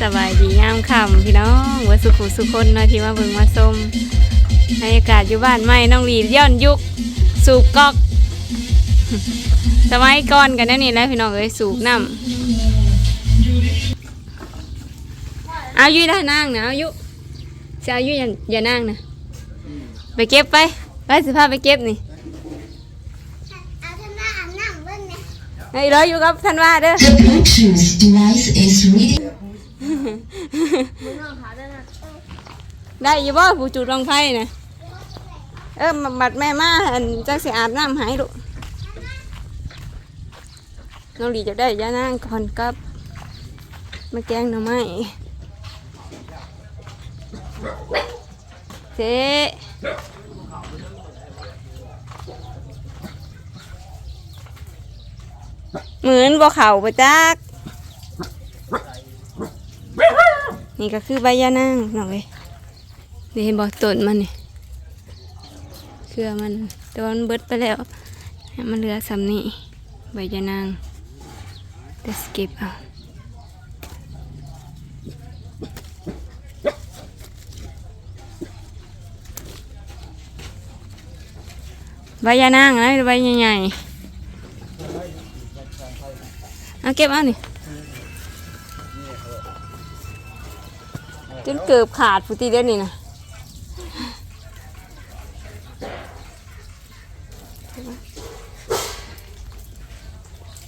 สบายดีงามค่ำพี่น้องว่าสุขุสุคนเนาะที่มาเบิ่งมาส้มบรรยากาศอยู่บ้านใหม่น้องหลีย้อนยุคสูบก๊อก สมัยก่อนกันนั่นนี่แหละพี่น้องเอ้ยสูบน้ำเอายุได้นั่งนะเอายุจะเอายุอย่าอย่านั่งนะไปเก็บไปไปสิพาไปเก็บนี่เอาท่านว่าอาบน้ำเบิ่งเนี่ยไอ้ยรออยู่กับท่านว่าเด้อ The Bluetooth device is reading. ได้อยู่บ่ผู้จุดรองไฟนะเออมาบัดแม่มาอันจักสิอาบน้ำหายลูกน้องหลีจะได้ย่านางก่อนกับมาแกงหน่อไม้เจ๊เหมือนบ่เข่าประจัก นี่ก็คือใบยานางหน้องเลยนี่เห็นบ่ต้นมันนี่เครือมันแต่ว่ามันเบิดไปแล้ว มันเหลือสำนี้ใบยานางเดสกิปเอาใบยานางนะใบใหญ่ๆเอาเก็บเอานี่ จนเกือบขาดพุติเดียวนี่นะ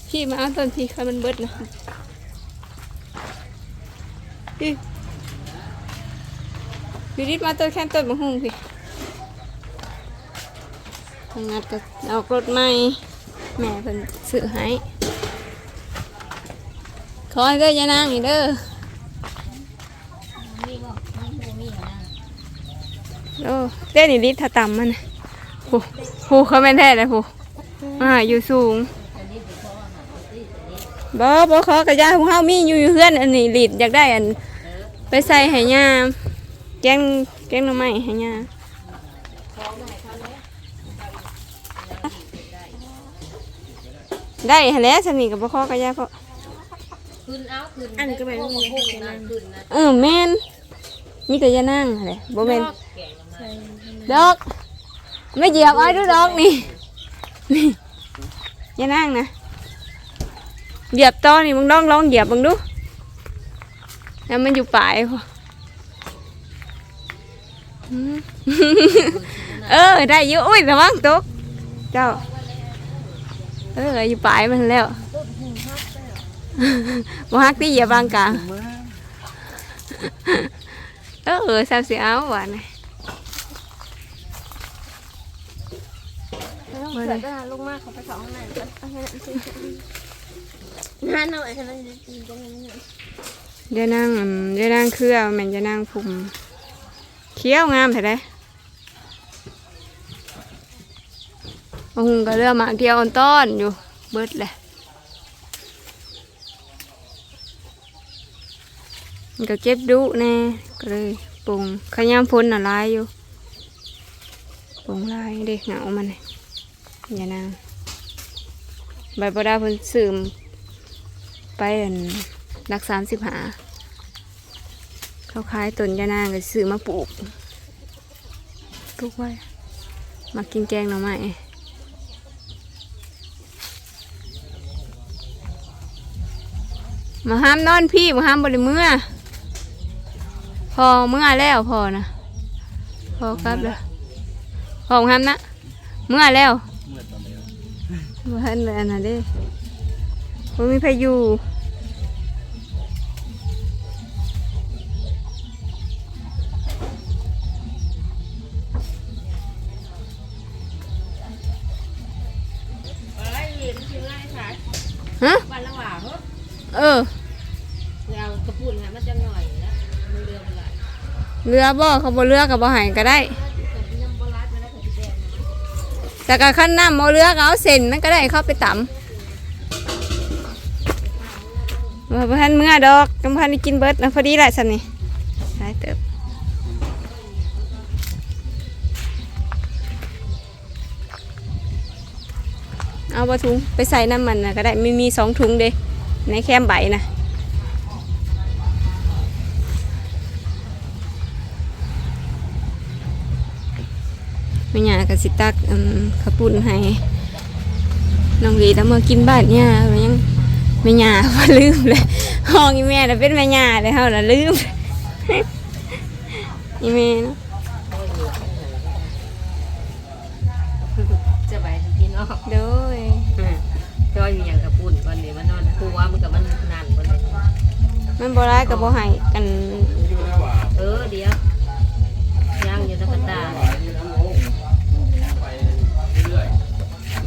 พี่มาเอาต้นพี่ค่ะมันเบิดนะพี่พี่รีบมาต้นแค่ต้นมะฮุ่งพี่ทำงานกับเอารถใหม่ แม่เพิ่นซื้อให้ขอให้เด้อยานางอีเด้อ โอ้เต้นอีลิทถ้าต่ำมันน่ะโอ้โหเขาไม่นแท้เลยโหอ่าอยู่สูงบ่บ่ขอกระยาของเฮามีอยู่อยู่เฮือนอันนี้ลีดอยากได้อัน ไปใส่ให้ย่าแกงแกงหน่อไม้ให้ย่าได้หั่นแหล้วสำนีกับบ่ขอกระยาเพราะขึ้นเอาขึ้นอันก็แม่นโอ้โหนะขึ้นนะเออแม่นมีแต่ยานั่งหั่นแหละบ่แม่นแกงมา ดอกไม่เหยียบไอ้ดูดอกนี่นี่ยานั่งนะเหยียบตอนี่มึงลองลองเหยียบมึงดูแล้วมันอยู่ปลายเออได้อยู่อุ้ยระวังตกเจ้าเอออยู่ปลายมันแล้วบ่ฮักที่เหยียบบางกลางเออแซ่บสิเอาหวานนะ ต้องเกิดก็ลงมากเขาไปสองข้างในก่อนเอาแค่นั้นสิงานเอาไอ้ท่นั้นจริงจังเลยเนี่ยเดี๋ยวนั่งอืมเดี๋ยวนั่งเครื่อแม่นจะนั่งภูมิเคี้ยวงามแท้เลยบางคนก็เลือกมาเดียวอ่อนต้อนอยู่เบิดแหละมันก็เก็บดุแน่ก็เลยปรุงขยำพ้นน่ะลายอยู่ปรุงลายเด็กเหงามันน่ะ อย่านางใบบดาเพิ่นสืมไปอันรักสามสิบหาเขาขายต้นยานางก็ซื้อมาปลูกปลูกไว้ มากินแกงหน่อไม้มาห้ามนอนพี่มาห้ามบริเมื่อ พอเมื่อแล้วพอนะ พอกลับแล้วพอห้ามนะ เมื่อแล้ว เมื่อเห็นเลยอันนั้นเด้บ่มีพายุอะไรเหรียญชื่ออะไรคะฮะวันละหว่าเหรอเออเอากระปุ่นค่ะมันจะหน่อยนะมันเรือมันไหลเรือบ่เขาบ่เรือกับบ่ใหายก็ได้ แต่ก็ขั้นน้ำเอาเรือกเอาเส้นมันก็ได้เข้าไปต่ำว่าบ่ทันเมื่อดอกกำพันกินเบิร์ดนะพอดีแหละสันนี่ได้เติบเอาบะถุงไปใส่น้ำมันนะก็ได้ไม่มีสองถุงเด้ในแคมใบนะ แม่ย่า ก็สิตักอืมข้าวปุ้นให้น้องลีแล้วมากินบ้านย่าก็ยังแม่ย่าว่าลืมเลยห้องอีแม่น่ะเป็นแม่ย่าเลยเฮาน่ะลืมอีแม่เนาะจะไปพี่น้องโดยจอยมีอย่างกระปุ่นก่อนเดี๋ยวมันนอนครูว่ามันกับมันนานก่อนเลยมันบ่ร้ายก็บ่ให้กันเออเดี๋ยว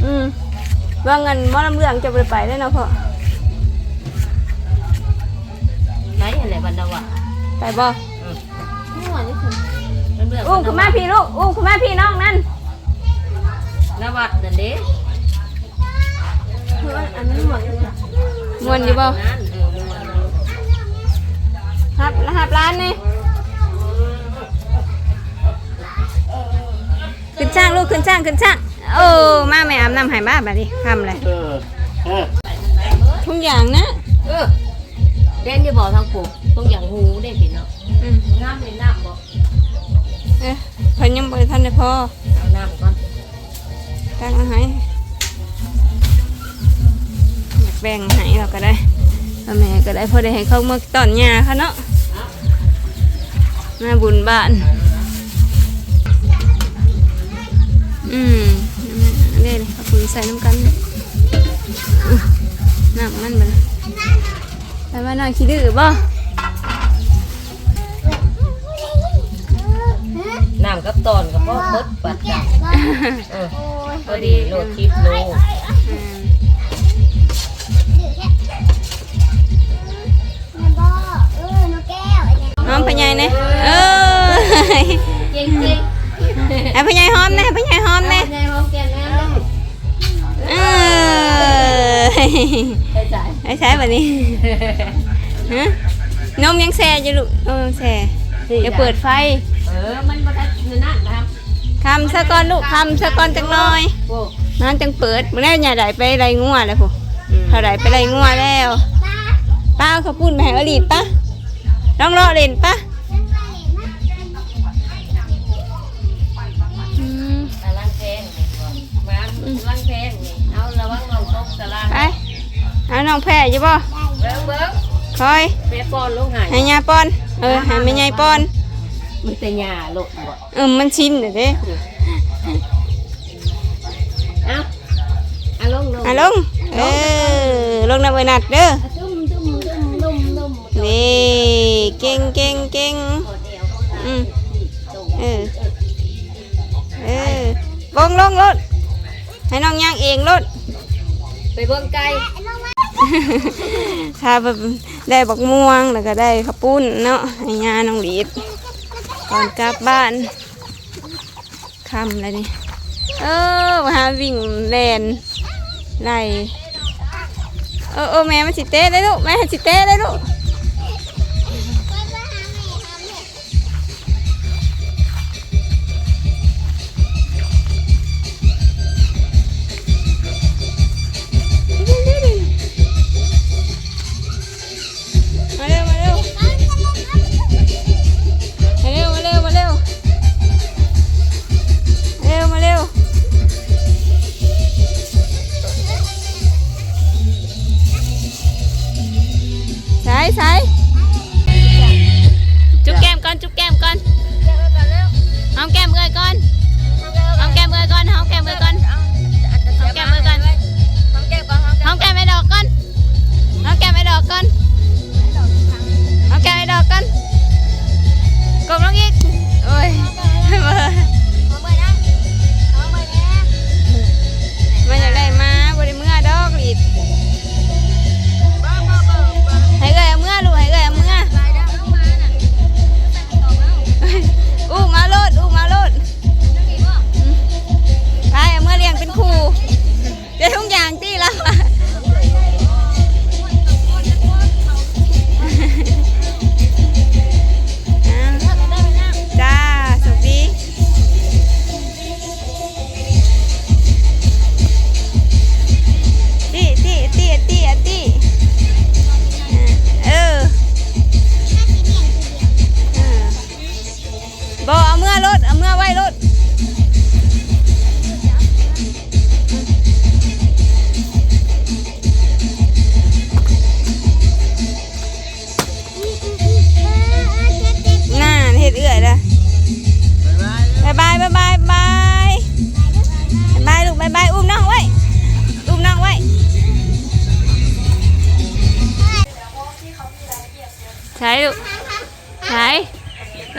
อืมว่าเงินหมอลำเรื่องจะบ่ไปไปได้เนาะพ่อไรอะไรบันดาวะไปบ่ไม่ไหวนี่คือเรื่องอุ้มขึ้นมาพี่ลูกอุ้มขึ้นมาพี่น้องนั่นนวัดนั่นเด้คืออันนี้หมดเลยค่ะม่วนอยู่บ่นั่นเออม่วนครับรหับร้านนี่ขึ้นช่างลูกขึ้นช่างขึ้นช่าง โอ้มาแม่อาบน้ำใหายบ้าแบบนี้ทำเลยทุกอย่างนะเออเด่นจะบอกทางปลูกต้องอย่างหูได้พี่เนาะอืมน้ำเลยน้ำบอกเอ้ยเพิ่นยังบ่ทันได้พอเอาน้ำก่อนตั้งเอาให้อยากแบ่งให้เราก็ได้แล้วแม่ก็ได้พอได้ให้เขามาตอนหญ้าเขาเนาะมาบุญบ้านอืม ใส่น้ำกันอื้อน้ำมันไปเลยไปว่าน้อยขี้ดื้อบ่น้ำกับตอนกับพ่อเบิดปัดจับเออพอดีโลดคลิปโลอืมหอมพะยายเนี่ยเออ ไปจ่ายไอ้ใช้แบบนี้ฮะนมยังแซ่อยู่ลูกนมยังแซ่อย่าเปิดไฟ เออ มันมาทัดนั่นนะครับคำสะก่อนลูกคำสะก่อนจังหน่อยโอ้น้ำจังเปิดมื่อแรกอย่ได้ไปไรงัวเลยผู้เขาได้ไปไรงัวแล้วป้าเอาเขาวปุ้นไปให้อลีดปะน้องรอเล่นปะ เอาน้องแพ้อยู่ป่ะเบิ้งเบิ้งคอยเปปอนลงหายให้ยาป้อน เออให้แม่ยายป้อน มันแต่หญ้าลงบ่เออมันชินเด้อเด้เอาเอาลงลงอะลง เออ ลงน้ำเอนัดเด้อดุมดุมดุมดุมดุมนี่เก่งเก่งเก่งขอเดียวเขาอืมตรงเออ เออลงลงรถให้น้องย่างเองรถไปเบิ้งไก่ ถ้าแบบได้บักม่วงแล้วก็ได้ข้าวปุ้นเนาะให้ยาน้องหลีดก่อนกลับบ้านคำอะไรนี่เออมาหาวิ่งแลนไล่เออเออแม่มาสิเต้ได้ลูกแม่สิเต้ได้ลูก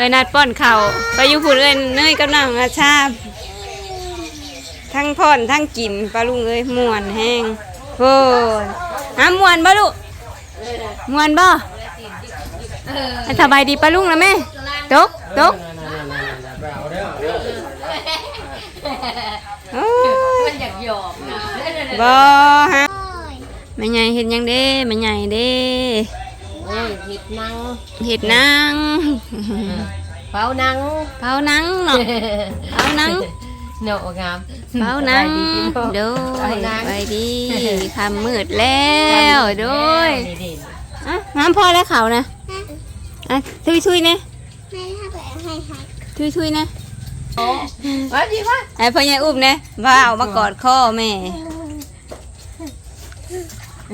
อ้ยนัดป้อนเข่าวไปอยู่ผู้เอ้ยเนยกับน้องอาชาบทั้งพ่อนทั้งกินปลาลุงเอ้ยม่วนแห้งโอ้ยหาม่วนบ่ลูกม่วนบ่ให้สบายดีปลาลุงแล้วแม่ตกตกโอ้ยมันอยากหยอกนะบ่ฮะแม่ใหญ่เฮ็ดหยังเด้แม่ใหญ่เด้ โอ้ยเห็ดนังเฮ็ดนางเผานังเผาหนังเนาะเผาหนังเนาะงามเผาหนังโดโดเผายนังไปดีคำมืดแล้วโดยนี่ดิอะน้ำพอแล้วเขานะอะทุยทุยๆนะให้ถ้าไปให้ให้ทุยทุยๆนะโอ้ว่าดีว่าไอ้พ่อใหญ่อุ้มนะว่าเอามากอดคอแม่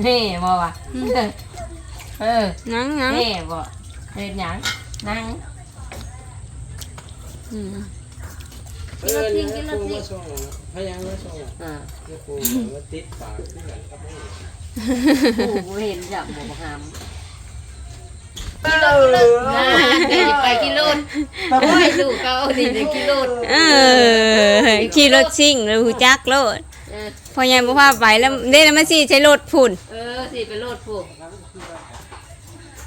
นี่บ่ว่ะ เออนังนังนี่บ่เฮ็ดหยังนังอืมเออนี่ให้ครูมาส่งพยังมาส่งอ่าให้ครูมาติดปากที่กันครับนี่ผู้บ่เห็นจับบ่บ่หามกิโลเลยเดี๋ยวไปกิโลดโอ้ยลูกเขานี่เดี๋ยวกิโลดเออขี่รถซิ่งหรือหูจักรถเออพ่อใหญ่บ่พาไปแล้วเด้แล้วมาสิใช้รถพุ่นเออสิไปโลดผู้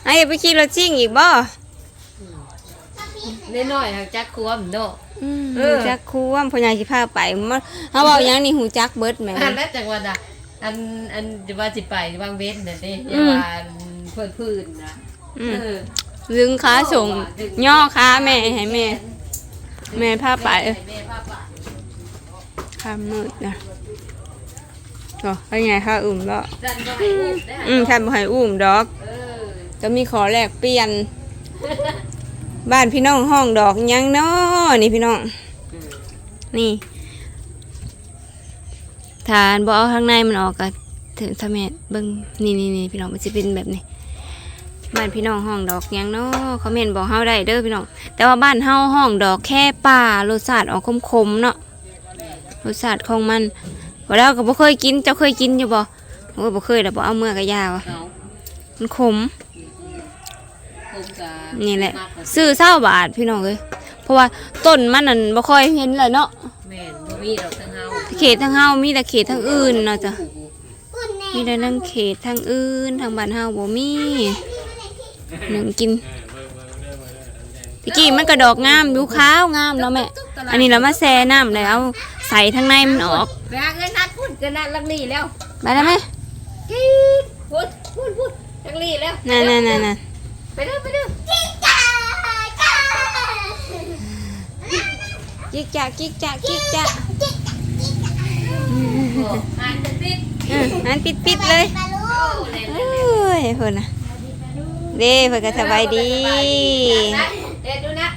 ไอ้ไปขี่รถซิ่งอีกบ่น้อยๆทางจักควมเนาะอืมเอหูอจักครูว่าพ่อใหญ่สิพาไปมันเฮาเว้าหยังนี่หูจักเบิดแหม่อันแล้วจังหวัดอะอันอันจะว่าสิไปวางเว้นน่ะเด้อืมว่าเพิ่นพื้นนะอืมเออลึงขาส่งย่อขาแม่ให้แม่ แม่พาไปแม่พาไปข้ามมืดนะก็ให้ไงข้าอุ่มแล้วดันบ่ให้อุ้มได้อืมท่านบ่ให้อุ้มดอกเออ ก็มีขอแลกเปลี่ยน บ้านพี่น้องห้องดอกหยังน้อนี่พี่น้อง นี่ฐานบ่เอาข้างในมันออกก็ถึงสะเม็ดเบิ่งนี่นี่นี่พี่น้องมันจะเป็นแบบนี้บ้านพี่น้องห้องดอกหยังเนาะเขาเมนบอกเฮาได้เด้อพี่น้องแต่ว่าบ้านเฮาห้องดอกแค่ป่ารสชาติออกคมๆเนาะรสชาติของมันบ่แล้วก็บ่เคยกินเจ้าเคยกินอยู่บ่โอ้ยบ่เคยแล้วบ่เอาเมื่อกะยาวะเอามันขม คงจะนี่แหละมากกว่าซื้อเศร้าบาทพี่น้องเอ้ยเพราะว่าต้นมันนั่นบ่ค่อยเห็นเลยเนาะแม่นบ่มีดอกทั้งเฮาเขตทางเฮามีแต่เขตทางอื่นเนาะจ้ะปุ่นแน่มีแต่นั่งเขตทางอื่นทางบ้านเฮาบ่มีหนึ่งกินตะกี้มันก็ดอกงามอยู่ขาวงามเนาะแม่อันนี้เรามาแช่น้ำแล้วเอาใส่ทางในมันออกไปหาเงินนัดพุ่นเกินนัดลักนี่แล้วไปแล้วไหมกีดพุ่นพุ่นพุ่นลักนี่แล้ว นั่นนั่นนั่นนั่น ไปเด้อไปเด้อจ้าจ้าจิกจักจิกจักจิกจักอ่านจะติดอืมอันปิดปิดๆเลยปลาลูกเอ้ยเพิ่นน่ะเด้เพิ่นก็สบายดี นะเด็ดดูนะ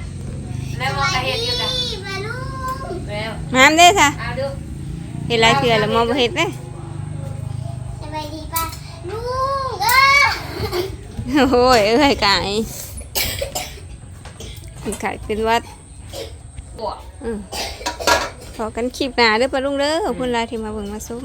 แล้วมองกระเห็ดอยู่จ้ะนี่ปลาลูกแล้วมามเด้ซะเอาดูเฮ็ดหลายเทื่อแล้วมองบ่เฮ็ดเด้ โอ้ยเอ้ยกายกายเป็นหวัดบวกอืมพอกันคลิปหน้าเด้อปะลุงเด้อขอบคุณหลายที่มาเบิ่งมาชม